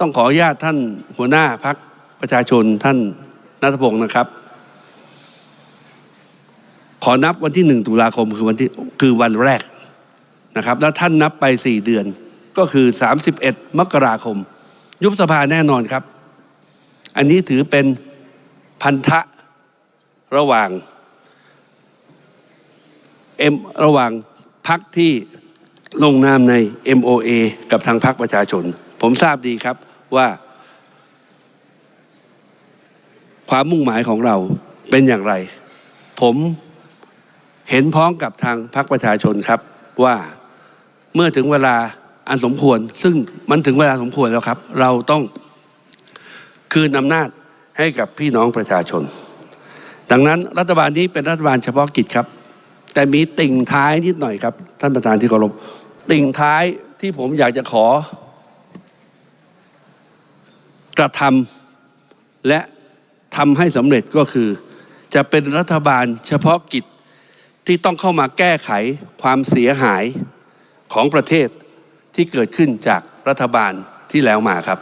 ต้องขออนุญาตท่านหัวหน้าพักประชาชนท่านนัทพงศ์นะครับ ขอนับวันที่หนึ่งตุลาคมคือวันที่คือวันแรกนะครับ แล้วท่านนับไปสี่เดือนก็คือสามสิบเอ็ดมกราคม ยุบสภาแน่นอนครับ อันนี้ถือเป็นพันธะระหว่างเอ็มระหว่างพักที่ลงนามใน MOA กับทางพักประชาชน ผมทราบดีครับว่า ความมุ่งหมายของเราเป็นอย่างไร ผมเห็นพ้องกับทางพรรคประชาชนครับว่าเมื่อถึงเวลาอันสมควร ซึ่งมันถึงเวลาสมควรแล้วครับ เราต้องคืนอำนาจให้กับพี่น้องประชาชน ดังนั้นรัฐบาลนี้เป็นรัฐบาลเฉพาะกิจครับ แต่มีติ่งท้ายนิดหน่อยครับ ท่านประธานที่เคารพติ่งท้ายที่ผมอยากจะขอ กระทำและทำให้สำเร็จก็คือ จะเป็นรัฐบาลเฉพาะกิจที่ต้องเข้ามาแก้ไขความเสียหายของประเทศที่เกิดขึ้นจากรัฐบาลที่แล้วมาครับ